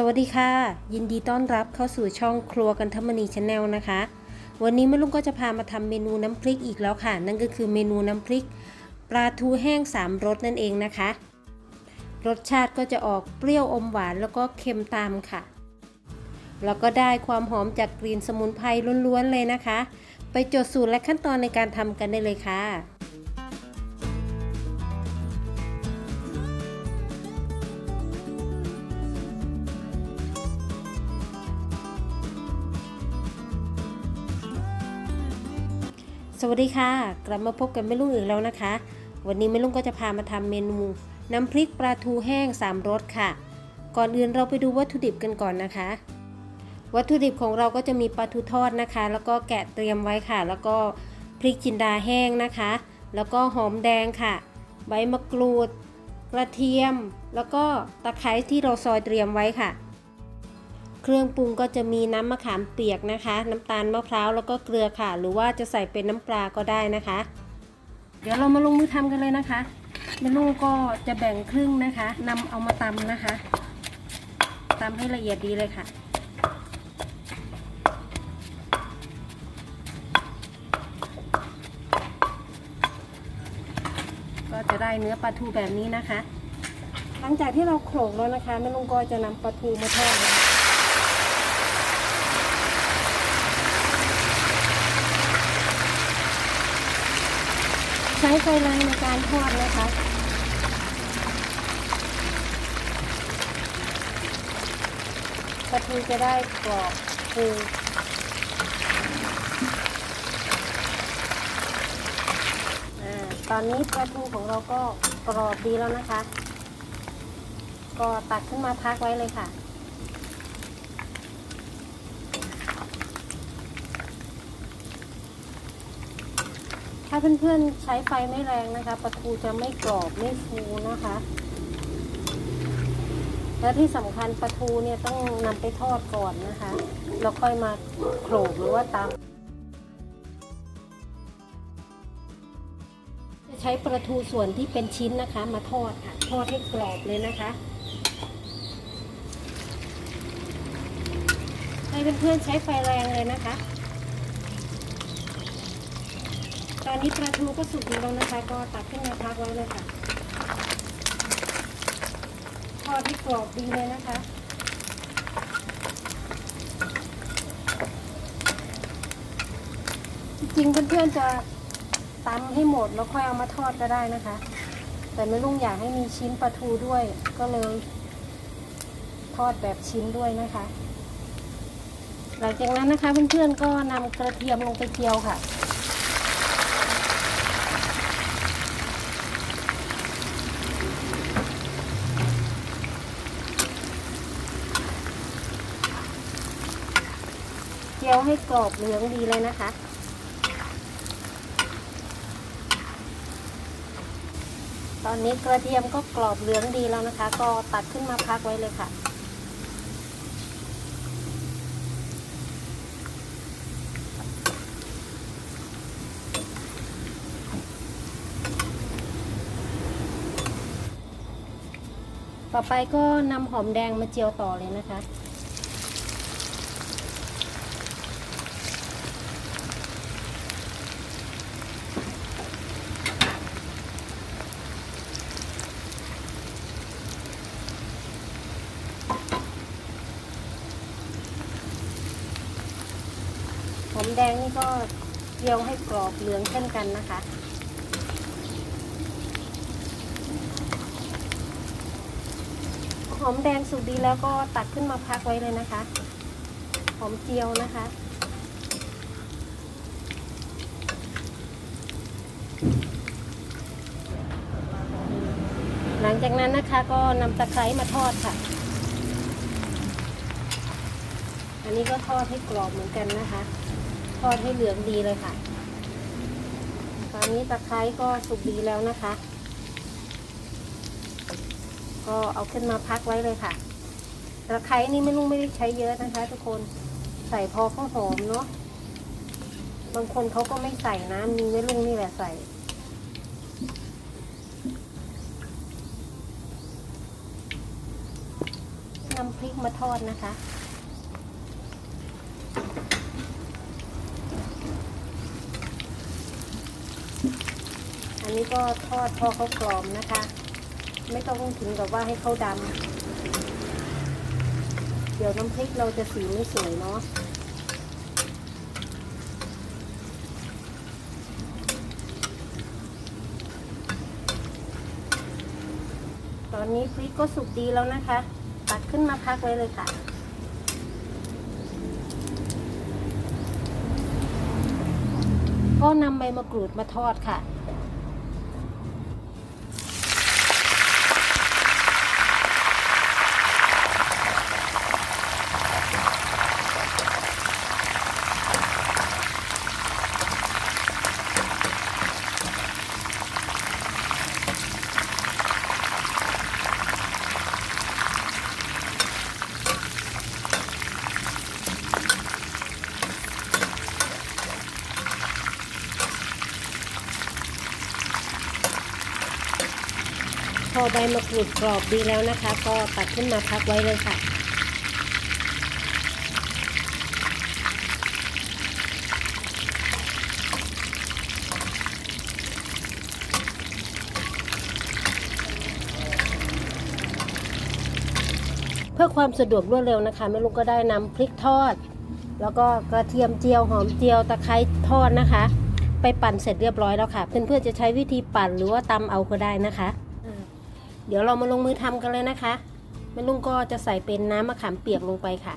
สวัสดีค่ะ ยินดีต้อนรับเข้าสู่ช่องครัวกันทมณีชาแนลนะคะ วันนี้แม่ลุงก็จะพามาทำเมนูน้ำพริกอีกแล้วค่ะ นั่นก็คือเมนูน้ำพริก ปลาทูแห้งสามรสนั่นเองนะคะ รสชาติก็จะออกเปรี้ยวอมหวานแล้วก็เค็มตามค่ะ แล้วก็ได้ความหอมจากกลิ่นสมุนไพรล้วนๆเลยนะคะ ไปจดสูตรและขั้นตอนในการทำกันได้เลยค่ะ วัสดีค่ะ กลับมาพบกับแม่ลุงอีกแล้วนะคะ วันนี้แม่ลุงก็จะพามาทำเมนูน้ำพริกปลาทูแห้งสามรสค่ะ ก่อนอื่นเราไปดูวัตถุดิบกันก่อนนะคะ วัตถุดิบของเราก็จะมีปลาทูทอดนะคะ แล้วก็แกะเตรียมไว้ค่ะ แล้วก็พริกจินดาแห้งนะคะ แล้วก็หอมแดงค่ะ ใบมะกรูด กระเทียม แล้วก็ตะไคร้ที่เราซอยเตรียมไว้ค่ะ เครื่องปรุงก็จะมีน้ำมะขามเปียกนะคะ น้ำตาลมะพร้าวแล้วก็เกลือค่ะ หรือว่าจะใส่เป็นน้ำปลาก็ได้นะคะ เดี๋ยวเรามาลงมือทำกันเลยนะคะเมนูก็จะแบ่งครึ่งนะคะนำเอามาตำนะคะตำให้ละเอียดดีเลยค่ะก็จะได้เนื้อปลาทูแบบนี้นะคะ หลังจากที่เราโขลกแล้วนะคะแม่ลุงก็จะนำปลาทูมาทอดนะคะ ใช้ไฟแรงในการทอดนะคะปลาทูจะได้กรอบฟูอ่าตอนนี้ปลาทูของเราก็กรอบดีแล้วนะคะ ก็ตักขึ้นมาพักไว้เลยค่ะ เพื่อนๆใช้ไฟไม่แรงนะคะปลาทูจะไม่กรอบไม่ฟูนะคะ และที่สำคัญปลาทูเนี่ยต้องนำไปทอดก่อนนะคะ แล้วค่อยมาโขลกหรือว่าตำจะใช้ปลาทูส่วนที่เป็นชิ้นนะคะ มาทอดค่ะทอดให้กรอบเลยนะคะ ให้เพื่อนๆใช้ไฟแรงเลยนะคะ ตอนนี้ปลาทูก็สุกดีแล้วนะคะ ก็ตักขึ้นมาพักไว้เลยค่ะทอดที่กรอบดีเลยนะคะจริงเพื่อนๆจะตำให้หมดแล้วค่อยเอามาทอดก็ได้นะคะ แต่ไม่ลุงอยากให้มีชิ้นปลาทูด้วยก็เลย ทอดแบบชิ้นด้วยนะคะ หลังจากนั้นนะคะเพื่อนๆก็นำกระเทียมลงไปเจียวค่ะ จียวให้กรอบเหลืองดีเลยนะคะ ตอนนี้กระเทียมก็กรอบเหลืองดีแล้วนะคะ ก็ตัดขึ้นมาพักไว้เลยค่ะต่อไปก็นำหอมแดงมาเจียวต่อเลยนะคะ อมแดงนี่ก็เจียวให้กรอบเหลืองเช่นกันนะคะ หอมแดงสุกดีแล้วก็ตักขึ้นมาพักไว้เลยนะคะ หอมเจียวนะคะหลังจากนั้นนะคะก็นำตะไคร้มาทอดค่ะ อันนี้ก็ทอดให้กรอบเหมือนกันนะคะ ทอดให้เหลืองดีเลยค่ะ ตอนนี้ตะไคร้ก็สุกดีแล้วนะคะ ก็เอาขึ้นมาพักไว้เลยค่ะ ตะไคร้นี่ไม่ลุงไม่ได้ใช้เยอะนะคะ ทุกคน ใส่พอก็หอมเนาะ บางคนเขาก็ไม่ใส่นะมีไม่ลุงนี่แหละใส่นำพริกมาทอดนะคะ อันนี้ก็ทอดพอเขากรอบนะคะ ไม่ต้องถึงกับว่าให้เขาดำเดี๋ยวน้ำพริกเราจะสีไม่สวยเนาะตอนนี้พริกก็สุกดีแล้วนะคะ ตักขึ้นมาพักไว้เลยค่ะก็นำใบมะกรูดมาทอดค่ะ ใบมะกรูดกรอบดีแล้วนะคะ ก็ตักขึ้นมาพักไว้เลยค่ะ เพื่อความสะดวกรวดเร็วนะคะแม่ลุงก็ได้นำพริกทอด แล้วก็กระเทียมเจียวหอมเจียวตะไคร้ทอดนะคะ ไปปั่นเสร็จเรียบร้อยแล้วค่ะ เพื่อนๆจะใช้วิธีปั่นหรือว่าตำเอาก็ได้นะคะ เดี๋ยวเรามาลงมือทำกันเลยนะคะแม่ลุงก็จะใส่เป็นน้ำมะขามเปียกลงไปค่ะ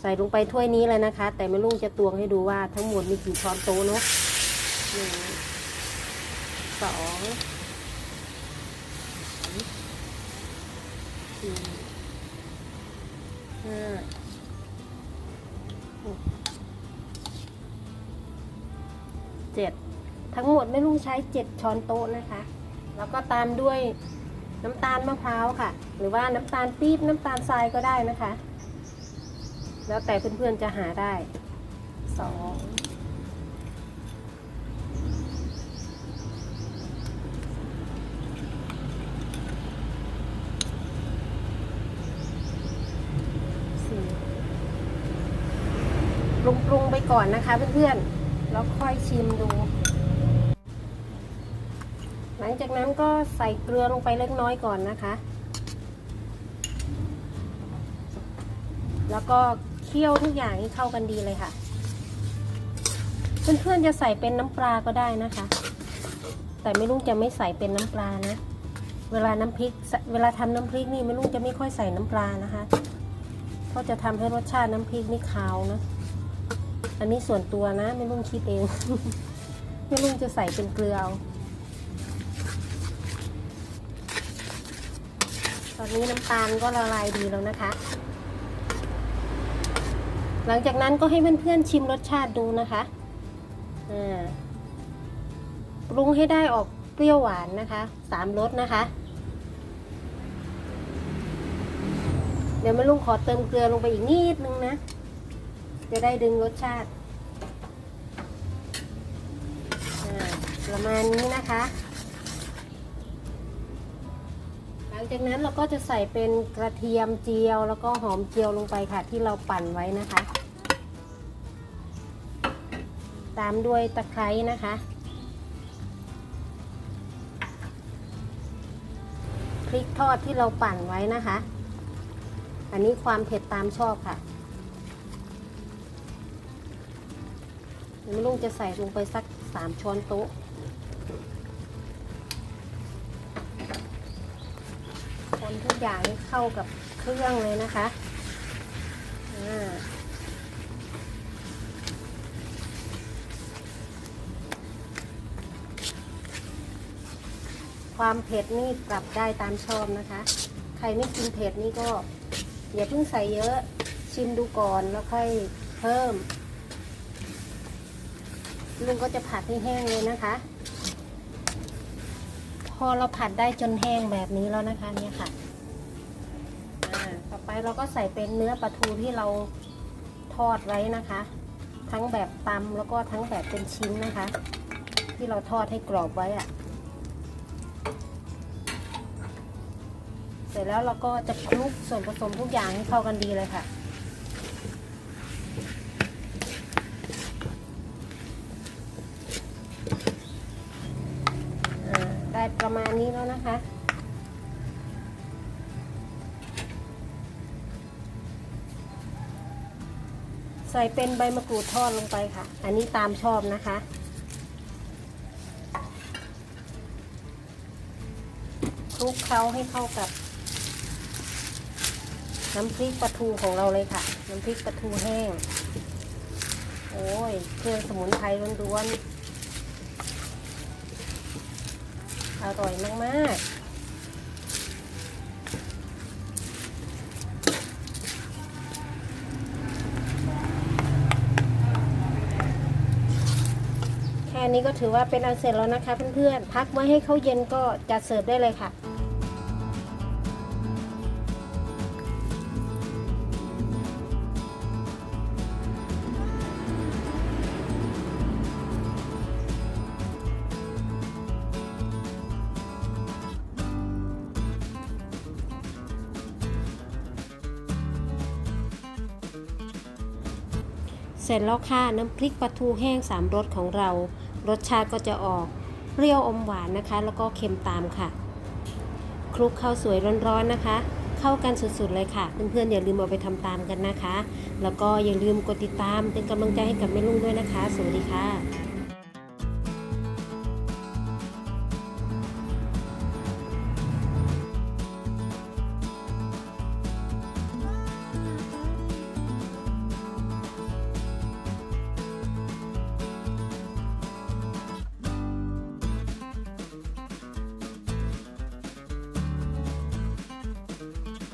ใส่ลงไปถ้วยนี้เลยนะคะ แต่แม่ลุงจะตวงให้ดูว่าทั้งหมดมีกี่ช้อนโต๊ะเนาะหนึ่งสองสามสี่ห้าหกเจ็ดทั้งหมดแม่ลุงใช้เจ็ดช้อนโต๊ะนะคะ แล้วก็ตามด้วย น้ำตาลมะพร้าวค่ะ หรือว่าน้ำตาลปี๊บน้ำตาลทรายก็ได้นะคะ แล้วแต่เพื่อนๆจะหาได้สองสี่ปรุงปรุงๆไปก่อนนะคะเพื่อนๆ แล้วค่อยชิมดู ลังจากนั้นก็ใส่เกลือลงไปเล็กน้อยก่อนนะคะ แล้วก็เคี่ยวทุกอย่างให้เข้ากันดีเลยค่ะ เพื่อนๆจะใส่เป็นน้ำปลาก็ได้นะคะ แต่ไม่ลุงจะไม่ใส่เป็นน้ำปลานะ เวลาน้ำพริก เวลาทำน้ำพริกนี่ไม่ลุงจะไม่ค่อยใส่น้ำปลานะคะ เพราะจะทำให้รสชาติน้ำพริกนี่คาวนะ อันนี้ส่วนตัวนะไม่ลุงคิดเอง ไม่ลุงจะใส่เป็นเกลือเอา ตอนนี้น้ำตาลก็ละลายดีแล้วนะคะ หลังจากนั้นก็ให้เพื่อนๆชิมรสชาติดูนะคะอ่าปรุงให้ได้ออกเปรี้ยวหวานนะคะสามรสนะคะ เดี๋ยวแม่ลุงขอเติมเกลือลงไปอีกนิดนึงนะ จะได้ดึงรสชาติอ่าประมาณนี้นะคะ ลังจากนั้นเราก็จะใส่เป็นกระเทียมเจียว แล้วก็หอมเจียวลงไปค่ะ ที่เราปั่นไว้นะคะ ตามด้วยตะไคร้นะคะพริกทอดที่เราปั่นไว้นะคะ อันนี้ความเผ็ดตามชอบค่ะลุงจะใส่ลงไปสักสามช้อนโต๊ะ คนทุกอย่างให้เข้ากับเครื่องเลยนะคะความเผ็ดนี่ปรับได้ตามชอบนะคะ ใครไม่กินเผ็ดนี่ก็อย่าเพิ่งใส่เยอะ ชิมดูก่อนแล้วค่อยเพิ่ม ลุงก็จะผัดให้แห้งเลยนะคะ พอเราผัดได้จนแห้งแบบนี้แล้วนะคะเนี่ยค่ะอ่าต่อไปเราก็ใส่เป็นเนื้อปลาทูที่เราทอดไว้นะคะ ทั้งแบบตำแล้วก็ทั้งแบบเป็นชิ้นนะคะ ที่เราทอดให้กรอบไว้อะเสร็จแล้วเราก็จะคลุกส่วนผสมทุกอย่างให้เข้ากันดีเลยค่ะ อ่าได้ ประมาณนี้แล้วนะคะ ใส่เป็นใบมะกรูดทอดลงไปค่ะ อันนี้ตามชอบนะคะคลุกเคล้าให้เข้ากับ น้ำพริกปลาทูของเราเลยค่ะ น้ำพริกปลาทูแห้ง โอ้ย เครื่องสมุนไพรล้วนๆ อร่อยมากๆ แค่นี้ก็ถือว่าเป็นอันเสร็จแล้วนะคะเพื่อนๆ พักไว้ให้เขาเย็นก็จัดเสิร์ฟได้เลยค่ะ เสร็จแล้วค่ะน้ำพริกปลาทูแห้งสามรสของเรา รสชาติก็จะออกเปรี้ยวอมหวานนะคะ แล้วก็เค็มตามค่ะ คลุกข้าวสวยร้อนๆนะคะ เข้ากันสุดๆเลยค่ะ เพื่อนๆอย่าลืมเอาไปทำตามกันนะคะ แล้วก็อย่าลืมกดติดตามเป็นกำลังใจให้กับแม่ลุงด้วยนะคะ สวัสดีค่ะ